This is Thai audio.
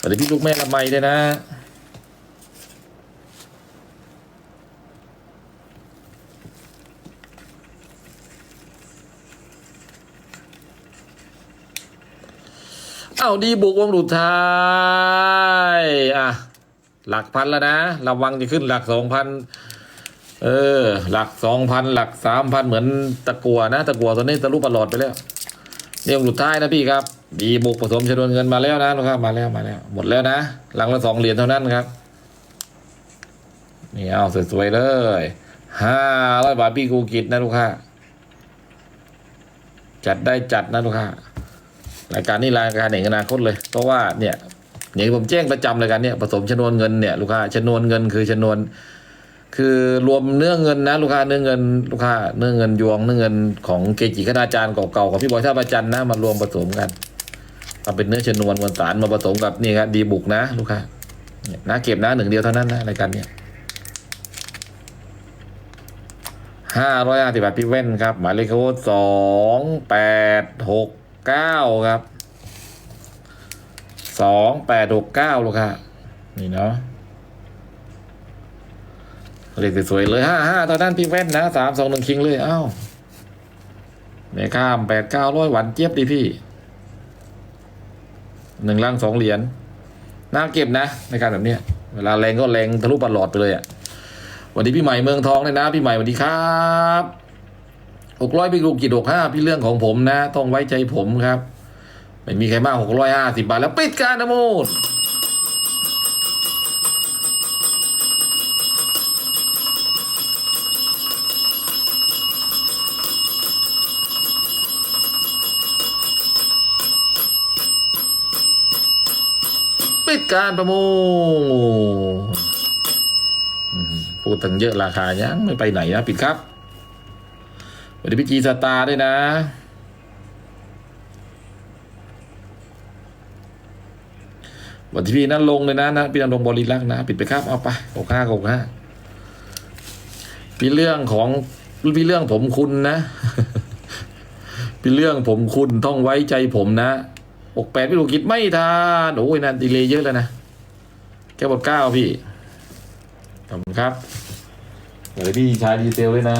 สวัสดีพี่ลูกแม่ละไมด้วยนะ เอาดีบุกวงสุดท้าย อะ หลักพันแล้วนะ ระวังจะขึ้นหลักสองพันเออ หลักสองพันหลักสามพันเหมือนตะกัวนะ ตะกัวตอนนี้ตะลุปลอดไปแล้วเนี่ยวงสุดท้ายนะพี่ครับ ดีบุกผสมชนวนเงินมาแล้วนะลูกค้ามาแล้วมาแล้ว หมดแล้วนะหลังละสองเหรียญเท่านั้นครับนี่เอาสวยๆเลยห้าร้อยบาทพี่กูกิจนะลูกค้าจัดได้จัดนะลูกค้ารายการนี้รายการแห่งอนาคตเลย เพราะว่าเนี่ยอย่างที่ผมแจ้งประจำรายการเนี่ยผสมชนวนเงินเนี่ยลูกค้าชนวนเงินคือชนวน คือรวมเนื้อเงินนะลูกค้าเนื้อเงินลูกค้าเนื้อเงินยวงเนื้อเงินของเกจิคณาจารย์เก่าๆของพี่บอยท่าประจันนะมารวมผสมกัน ทำเป็นเนื้อชนวนมวลสารมาผสมกับนี่ครับดีบุกนะลูกค้าเนี่ยนะเก็บนะหนึ่งเดียวเท่านั้นนะรายการเนี่ยห้าร้อยห้าสิบบาทพี่เว้นครับ หมายเลขโค้ดสองแปดหกเก้าครับสองแปดหกเก้าลูกค้านี่เนาะเลขสวยๆเลยห้าห้าตอนนั้นพี่แว่นนะสามสองหนึ่งคิงเลย เอ้าแม่ข้ามแปดเก้าร้อยหวานเจี๊ยบดีพี่ หนึ่งล่างสองเหรียญน่าเก็บนะ ในการแบบเนี้ยเวลาแรงก็แรงทะลุปลอดไปเลยอะ่ะวันนี้พี่ใหม่เมืองทองเลยนะ พี่ใหม่สวัสดีครับหกร้อยพี่ลูกกิจหกห้าพี่เรื่องของผมนะ ต้องไว้ใจผมครับ ไม่มีใครมากหกร้อยห้าสิบาทแล้วปิดการนะมูล ปิดการประมูลพูดถึงเยอะราคายังไม่ไปไหนนะปิดครับสวัสดีพี่จีสตาร์ด้วยนะวันที่พี่นั่นลงเลยนะนะพี่นั่นลงบริลักษ์นะ ปิดไปครับเอาไปหกห้าหกห้าพี่เรื่องของพี่เรื่องผมคุณนะ พี่เรื่องผมคุณต้องไว้ใจผมนะ หกแปดพี่ลูกกิจไม่ทานโอ้ยนั่นดีเลยเยอะแล้วนะแค่บทเก้าพี่ขอบคุณครับเดี๋ยวพี่ชายดีเซลเลยนะ